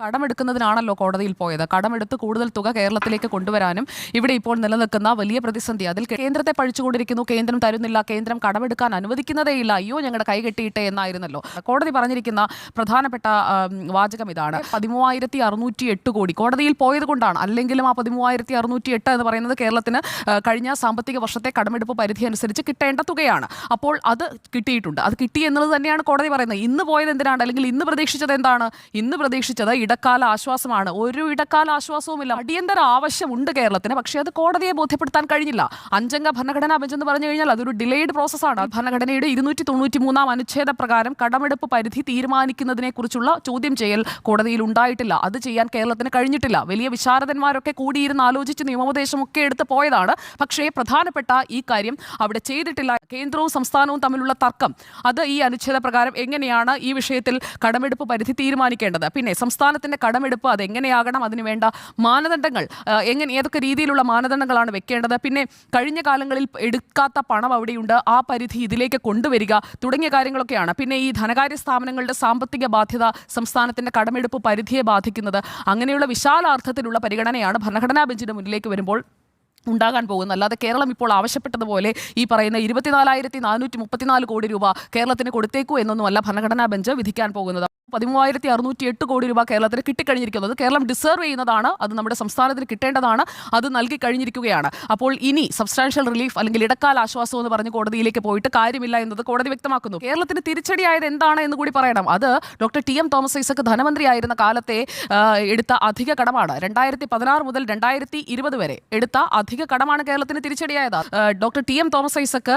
കടമെടുക്കുന്നതിനാണല്ലോ കോടതിയിൽ പോയത്. കടമെടുത്ത് കൂടുതൽ തുക കേരളത്തിലേക്ക് കൊണ്ടുവരാനും ഇവിടെ ഇപ്പോൾ നിലനിൽക്കുന്ന വലിയ പ്രതിസന്ധി. അതിൽ കേന്ദ്രത്തെ പഴിച്ചുകൊണ്ടിരിക്കുന്നു കേന്ദ്രം തരുന്നില്ല കേന്ദ്രം കടമെടുക്കാൻ അനുവദിക്കുന്നതേയില്ല. അയ്യോ ഞങ്ങളുടെ കൈകെട്ടിയിട്ടെ എന്നായിരുന്നല്ലോ. കോടതി പറഞ്ഞിരിക്കുന്ന പ്രധാനപ്പെട്ട വാചകം ഇതാണ്. പതിമൂവായിരത്തി അറുന്നൂറ്റി എട്ട് കോടി. കോടതിയിൽ പോയത് കൊണ്ടാണ്. അല്ലെങ്കിലും ആ പതിമൂവായിരത്തി അറുന്നൂറ്റി എട്ട് എന്ന് പറയുന്നത് കേരളത്തിന് കഴിഞ്ഞ സാമ്പത്തിക വർഷത്തെ കടമെടുപ്പ് പരിധി അനുസരിച്ച് കിട്ടേണ്ട തുകയാണ്. അപ്പോൾ അത് കിട്ടിയിട്ടുണ്ട്. അത് കിട്ടി എന്നുള്ളത് തന്നെയാണ് കോടതി പറയുന്നത്. ഇന്ന് പോയത് എന്തിനാണ് അല്ലെങ്കിൽ ഇന്ന് പ്രതീക്ഷിച്ചത് എന്താണ്? ഇന്ന് പ്രതീക്ഷിച്ചത് ഇടക്കാല ആശ്വാസമാണ്. ഒരു ഇടക്കാല ആശ്വാസവുമില്ല. അടിയന്തര ആവശ്യമുണ്ട് കേരളത്തിന്. പക്ഷേ അത് കോടതിയെ ബോധ്യപ്പെടുത്താൻ കഴിഞ്ഞില്ല. അഞ്ചംഗ ഭരണഘടനാ ബെഞ്ച് എന്ന് പറഞ്ഞു കഴിഞ്ഞാൽ അതൊരു ഡിലേഡ് പ്രോസസ്സാണ് ഭരണഘടനയുടെ ഇരുന്നൂറ്റി തൊണ്ണൂറ്റി മൂന്നാം അനുച്ഛേദ പ്രകാരം കടമെടുപ്പ് പരിധി തീരുമാനിക്കുന്നതിനെ കുറിച്ചുള്ള ചോദ്യം ചെയ്യൽ കോടതിയിൽ ഉണ്ടായിട്ടില്ല. അത് ചെയ്യാൻ കേരളത്തിന് കഴിഞ്ഞിട്ടില്ല. വലിയ വിശാരദന്മാരൊക്കെ കൂടിയിരുന്ന് ആലോചിച്ച് നിയമോപദേശമൊക്കെ എടുത്ത് പോയതാണ്. പക്ഷേ പ്രധാനപ്പെട്ട ഈ കാര്യം അവിടെ ചെയ്തിട്ടില്ല. കേന്ദ്രവും സംസ്ഥാനവും തമ്മിലുള്ള തർക്കം. അത് ഈ അനുച്ഛേദ പ്രകാരം എങ്ങനെയാണ് ഈ വിഷയത്തിൽ കടമെടുപ്പ് പരിധി തീരുമാനിക്കേണ്ടത്? പിന്നെ സംസ്ഥാനത്തിന്റെ കടമെടുപ്പ് അത് എങ്ങനെയാകണം അതിന് വേണ്ട മാനദണ്ഡങ്ങൾ എങ്ങനെ ഏതൊക്കെ രീതിയിലുള്ള മാനദണ്ഡങ്ങളാണ് വെക്കേണ്ടത്? പിന്നെ കഴിഞ്ഞ കാലങ്ങളിൽ എടുക്കാത്ത പണം അവിടെയുണ്ട്. ആ പരിധി ഇതിലേക്ക് കൊണ്ടുവരിക തുടങ്ങിയ കാര്യങ്ങളൊക്കെയാണ്. പിന്നെ ഈ ധനകാര്യ സ്ഥാപനങ്ങളുടെ സാമ്പത്തിക ബാധ്യത സംസ്ഥാനത്തിന്റെ കടമെടുപ്പ് പരിധിയെ ബാധിക്കുന്നത് അങ്ങനെയുള്ള വിശാലാർത്ഥത്തിലുള്ള പരിഗണനയാണ് ഭരണഘടനാ ബെഞ്ചിന്റെ മുന്നിലേക്ക് വരുമ്പോൾ ഉണ്ടാകാൻ പോകുന്നത്. അല്ലാതെ കേരളം ഇപ്പോൾ ആവശ്യപ്പെട്ടതുപോലെ ഈ പറയുന്ന ഇരുപത്തിനാലായിരത്തി നാനൂറ്റി മുപ്പത്തിനാല് കോടി രൂപ കേരളത്തിന് കൊടുത്തേക്കൂ എന്നൊന്നുമല്ല ഭരണഘടനാ ബെഞ്ച് വിധിക്കാൻ പോകുന്നത്. പതിമൂവായിരത്തി അറുന്നൂറ്റി എട്ട് കോടി രൂപ കേരളത്തിന് കിട്ടിക്കഴിഞ്ഞിരിക്കുന്നത് കേരളം ഡിസേർവ് ചെയ്യുന്നതാണ് അത് നമ്മുടെ സംസ്ഥാനത്തിന് കിട്ടേണ്ടതാണ് അത് നൽകി കഴിഞ്ഞിരിക്കുകയാണ്. അപ്പോൾ ഇനി സബ്സ്റ്റാൻഷ്യൽ റിലീഫ് അല്ലെങ്കിൽ ഇടക്കാല ആശ്വാസം എന്ന് പറഞ്ഞ് കോടതിയിലേക്ക് പോയിട്ട് കാര്യമില്ല എന്നത് കോടതി വ്യക്തമാക്കുന്നു. കേരളത്തിന് തിരിച്ചടിയായത് എന്താണ് എന്ന് കൂടി പറയണം. അത് doctor T M Thomas Isaac ധനമന്ത്രിയായിരുന്ന കാലത്തെ എടുത്ത അധിക കടമാണ്. രണ്ടായിരത്തി പതിനാറ് മുതൽ രണ്ടായിരത്തി ഇരുപത് വരെ എടുത്ത അധിക കടമാണ് കേരളത്തിന് തിരിച്ചടിയായത്. Doctor T M Thomas Isaac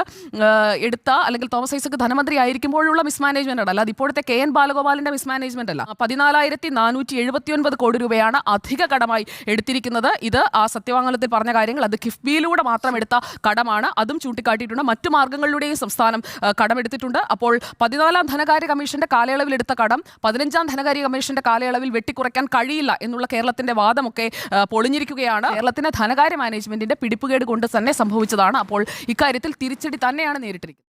എടുത്ത അല്ലെങ്കിൽ തോമസ് ഐസക് ധനമന്ത്രി ആയിരിക്കുമ്പോഴുള്ള മിസ്മാനേജ്മെന്റ് അല്ലാതെ ഇപ്പോഴത്തെ കെ എൻ ബാലഗോപാലിന്റെ മിസ്മാനേജ്മെന്റ് അല്ല. പതിനാലായിരത്തി നാനൂറ്റി എഴുപത്തി ഒൻപത് കോടി രൂപയാണ് അധിക കടമായി എടുത്തിരിക്കുന്നത്. ഇത് ആ സത്യവാങ്മൂലത്തിൽ പറഞ്ഞ കാര്യങ്ങൾ. അത് കിഫ്ബിയിലൂടെ മാത്രം എടുത്ത കടമാണ്. അതും ചൂണ്ടിക്കാട്ടിയിട്ടുണ്ട്. മറ്റു മാർഗങ്ങളിലൂടെയും സംസ്ഥാനം കടമെടുത്തിട്ടുണ്ട്. അപ്പോൾ പതിനാലാം ധനകാര്യ കമ്മീഷന്റെ കാലയളവിൽ എടുത്ത കടം പതിനഞ്ചാം ധനകാര്യ കമ്മീഷന്റെ കാലയളവിൽ വെട്ടിക്കുറയ്ക്കാൻ കഴിയില്ല എന്നുള്ള കേരളത്തിന്റെ വാദമൊക്കെ പൊളിഞ്ഞിരിക്കുകയാണ്. കേരളത്തിന്റെ ധനകാര്യ മാനേജ്മെന്റിന്റെ പിടിപ്പുകേട് കൊണ്ട് തന്നെ സംഭവിച്ചതാണ്. അപ്പോൾ ഇക്കാര്യത്തിൽ തിരിച്ചടി തന്നെയാണ് നേരിട്ടിരിക്കുന്നത്.